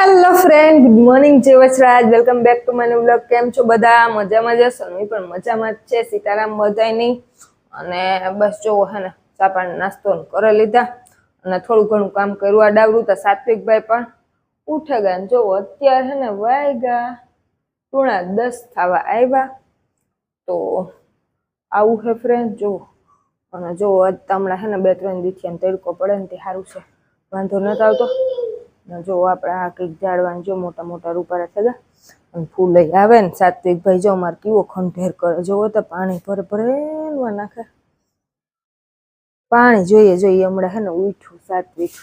Hello friend good morning Jay Vachraj welcome back to my blog કેમ છો બધા? મજામાં જશો હું પણ મજામાં જ છે. સીતારામ બધાય નહીં. અને બસ જોવો હે ને, ચા પાણી નાસ્તો કરી લીધા. અને થોડું ઘણું કામ કર્યું. આ ડાવરું તો સાત્વિકભાઈ પણ ઉઠે ગયા જોવો અત્યારે હે ને વાગ્યા પૂણા દસ થવા આવ્યા. તો આવું હે ફ્રેન્ડ જોવો અને જુઓ હમણાં હે ને બે ત્રણ દીથી તડકો પડે ને તે સારું છે. વાંધો નથી આવતો. જો આપણા કંઈક ઝાડવાની જો મોટા મોટા રૂપારા થઈ અને ફૂલ લઈ આવે ને સાત્વિક ભાઈ જો મારે કેવો ખંડેર કરે, જોવો તો પાણી ભરે ભરેમાં નાખે. પાણી જોઈએ જોઈએ હમણાં હે ને ઉઠ્યું સાત્વિક.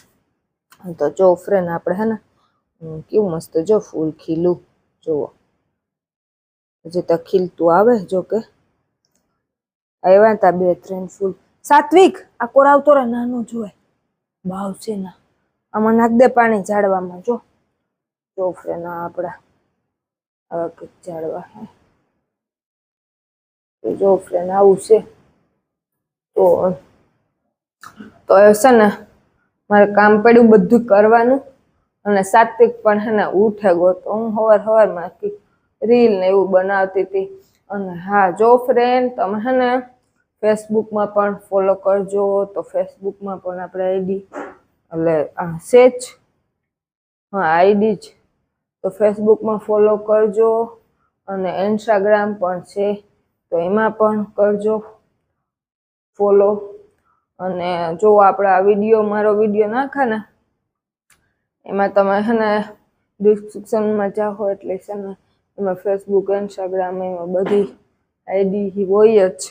તો જો ફ્રેન્ડ આપણે હે ને કેવું મસ્ત જો ફૂલ ખીલું જુઓ હજી તો ખીલતું આવે જો કે. આવ્યા હતા બે ત્રણ ફૂલ. સાત્વિક, આ કોરાવતો રે નાનો જોવે. ભાવ છે ના. આમાં નાખ દે પાણી ઝાડવામાં, જો. જો ફ્રેન્ડ આ આપણા આવા કંઈક ઝાડવા આવું છે. તો તો છે ને, મારે કામ પડ્યું બધું કરવાનું અને સાત્વિક પણ હે ને ઉઠે ગોતો હું હવાર હવારમાં રીલ ને એવું બનાવતી હતી. અને હા, જો ફ્રેન્ડ તમે હે ને ફેસબુકમાં પણ ફોલો કરજો. તો ફેસબુકમાં પણ આપણે આઈડી એટલે આ સેચ હા, આઈડી જ. તો ફેસબુકમાં ફોલો કરજો અને ઇન્સ્ટાગ્રામ પણ છે. તો એમાં પણ કરજો ફોલો. અને જો આપણે આ વીડિયો, મારો વીડિયો નાખે ને, એમાં તમે છે ને ડિસ્ક્રિપ્શનમાં જાઓ એટલે છે ને એમાં ફેસબુક ઇન્સ્ટાગ્રામ એમાં બધી આઈડી હોય જ.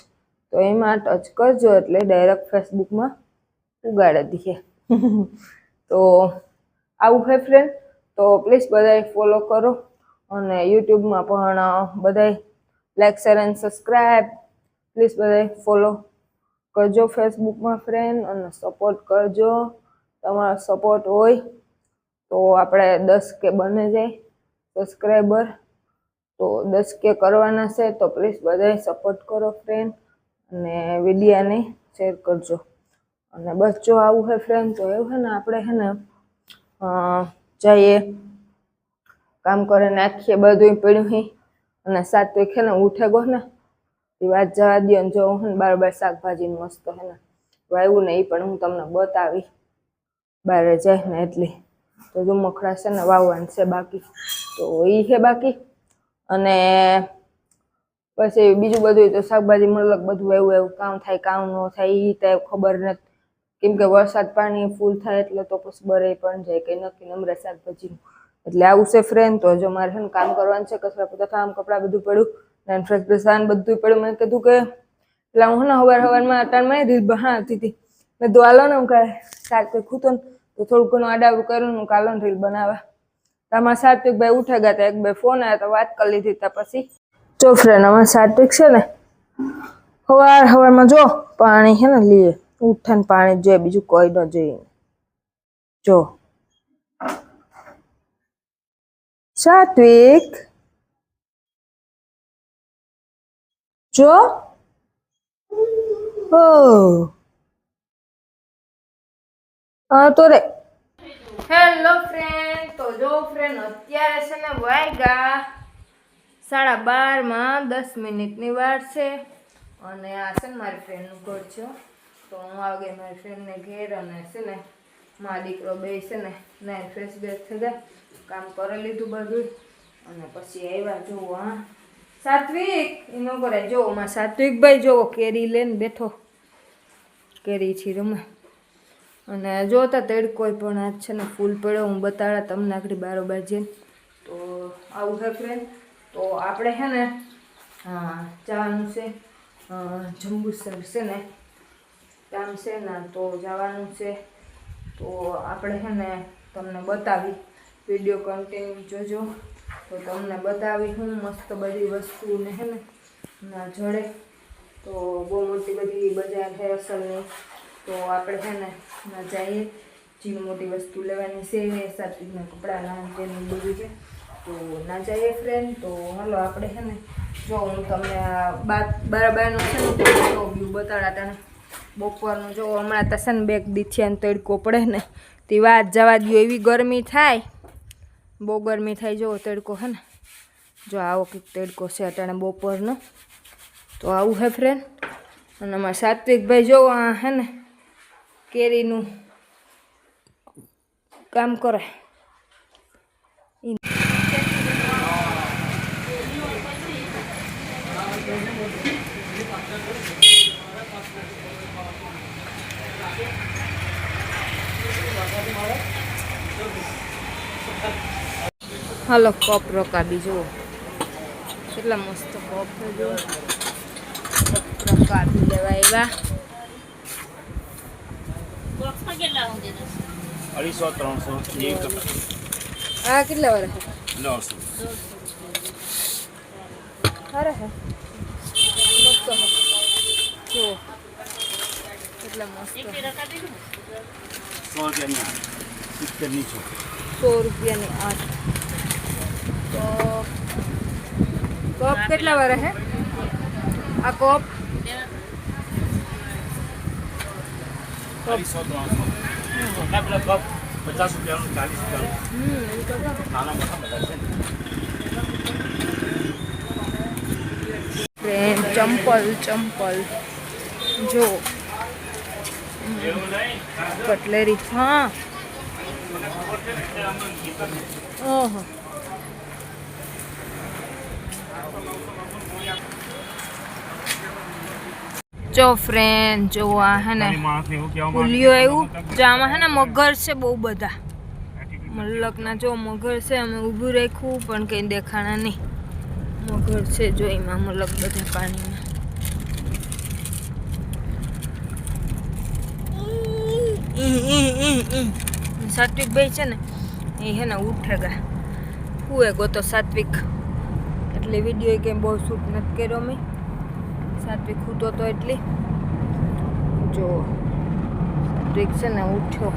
તો એમાં ટચ કરજો એટલે ડાયરેક્ટ ફેસબુકમાં ઉગાડી દઈએ. તો આવું હે ફ્રેન્ડ તો પ્લીઝ બધાય ફોલો કરો અને યુટ્યુબમાં પણ બધાય like share and subscribe please બધાય ફોલો કરજો ફેસબુકમાં ફ્રેન્ડ અને સપોર્ટ કરજો. તમારો સપોર્ટ હોય તો આપણે દસ કે બને જાય સબસ્ક્રાઈબર તો દસ કે કરવાના છે તો પ્લીઝ બધાય સપોર્ટ કરો ફ્રેન્ડ અને વિડીયાને શેર કરજો. અને બસ જો આવું હે ફ્રેન્ડ તો એવું હે ને આપણે હે ને જઈએ. કામ કરે નાખીએ બધું પડ્યું હી. અને સાત્વિક હે ને ઉઠે ગો ને એ વાત જવા દો ને જો હું બાર બાર શાકભાજી મસ્ત હે ને વાવ્યું ને એ પણ હું તમને બતાવી. બારે જાય ને એટલી. તો જો મખડા છે ને વાવવાનું છે બાકી. તો એ છે બાકી. અને પછી બીજું બધું તો શાકભાજી મતલબ બધું એવું એવું કામ થાય, કામ ન થાય એ તો ખબર નથી. કેમ કે વરસાદ પાણી ફૂલ થાય એટલે તો પછી બરે પણ જાય, કંઈ નક્કી નમરે શાકભાજીનું. એટલે આવું છે ફ્રેન્ડ તો જો મારે છે કામ કરવાનું છે કચરા પોતા કામ કપડાં બધું પડ્યું, ને ફ્રેશ બ્રેસાન બધું પડ્યું. મેં કીધું કે એટલે હું ને હવાર હવારમાં અટાણમાં રીલ બનાવતી હતી મેં તો હાલો ને, હું કાંઈ સાત ખૂતો ને. તો થોડું ઘણું આડાવડું કર્યું ને હું કાલો ને રીલ બનાવવા. તમારા સાત્વિક ભાઈ ઉઠા ગયા હતા, એક ભાઈ ફોન આવ્યા તો વાત કરી લીધી તા પછી. જો ફ્રેન્ડ અમારા સાત્વિક છે ને, હવાર હવારમાં જો પાણી છે ને લીએ ઉઠે પાણી જોઈએ, બીજું કોઈ ન જોઈએ. જો. સાત્વિક. જો. હા, તો રે. હેલો ફ્રેન્ડ તો જો ફ્રેન્ડ અત્યારે છે ને વાગ્યા સાડા બારમાં દસ મિનિટની વાર છે. અને આ છે ને મારી ફ્રેન્ડનું ઘર છે. તો હું આવી મારી ફ્રેન્ડને ઘેર અને છે ને, મારા દીકરો બે છે ને નાઈ ફ્રેશ બેસ થઈ જાય કામ કરી લીધું બધું. અને પછી આવ્યા જુઓ, હા. સાત્વિક, એનો કરે જો માં સાત્વિકભાઈ જુઓ, કેરી લઈને બેઠો. કેરી છે રમે અને જોતા તડકો પણ આજ છે ને ફૂલ પડ્યો, હું બતાડા તમને આગળ બારોબાર જઈને. તો આવું છે ફ્રેન્ડ તો આપણે છે ને, હા, જવાનું છે જંબુસર છે ને કામ છે ને, તો જવાનું છે. તો આપણે છે ને તમને બતાવી વીડિયો કન્ટિન્યુ જોજો. તો તમને બતાવી હું મસ્ત બધી વસ્તુ ને હે ને, ના જડે. તો બહુ મોટી બધી બજાર છે અસલની. તો આપણે છે ને, ના જઈએ. જે મોટી વસ્તુ લેવાની છે એ સાત્વિકના કપડાના તેનું બધું છે. તો ના જઈએ ફ્રેન્ડ તો હાલો આપણે છે ને, જો હું તમને આ બાર બારનું છે ને, તો બતાડા તને બપોરનું જો હમણાં તસન બેગ દીથિયા ને તડકો પડે ને તે વાત જવા દો એવી ગરમી થાય. બહુ ગરમી થાય જો તડકો હે ને. જો આવો કંઈક તડકો છે અટાણે બપોરનો. તો આવું હે ફ્રેન્ડ અને અમારા સાત્વિકભાઈ જો આ હે ને કેરીનું કામ કરે. હાલો કપ રકાબી જુઓ. કેટલા મસ્ત કપ છે જુઓ. રકાબી લેવા એવા અઢીસો ત્રણસો હા કેટલા વાર દોઢસો અરે હે મસ્ત હે જુઓ કેટલા મસ્ત સો રૂપિયાની આઠ સિત્તેરની છો સો રૂપિયાની આઠ તો કપ કેટલા વાર હે આ કપ અઢીસો ત્રણસો ના પેલા કપ પચાસ રૂપિયાનું ચાલીસ રૂપિયાનું હમ એવું તો ખરું. નાના મોટા બધા છે ને ફ્રેન્ડ ચંપલ ચંપલ જો. કટલેરી. હા. ઓહો. જો ફ્રેન્ડ જો આ હે ને. પુલિયો આવ્યું જો આમાં હે ને, મગર છે બહુ બધા. મલ્લકના જો મગર છે, અમે ઊભું રાખ્યું, પણ કંઈ દેખાણા નહીં. મગર છે જો એમાં મલક બધા પાણીમાં. સાત્વિક ભાઈ છે ને એ હે ને ઉઠેગા હું ગોતો સાત્વિક. એટલે વીડિયો કંઈ બહુ શૂટ નથી કર્યો મેં. સાત્વિક ખૂતો તો એટલી. જો સાત્વિક છે ને ઉઠ્યો.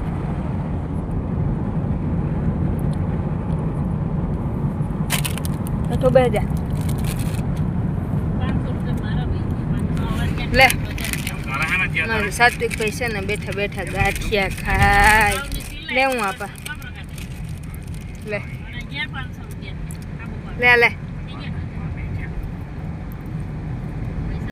તો બે જા. લે. મારું સાત્વિક ભાઈ છે ને બેઠા બેઠા ગાંઠિયા ખાય. લે. હું આપા લે લે લે.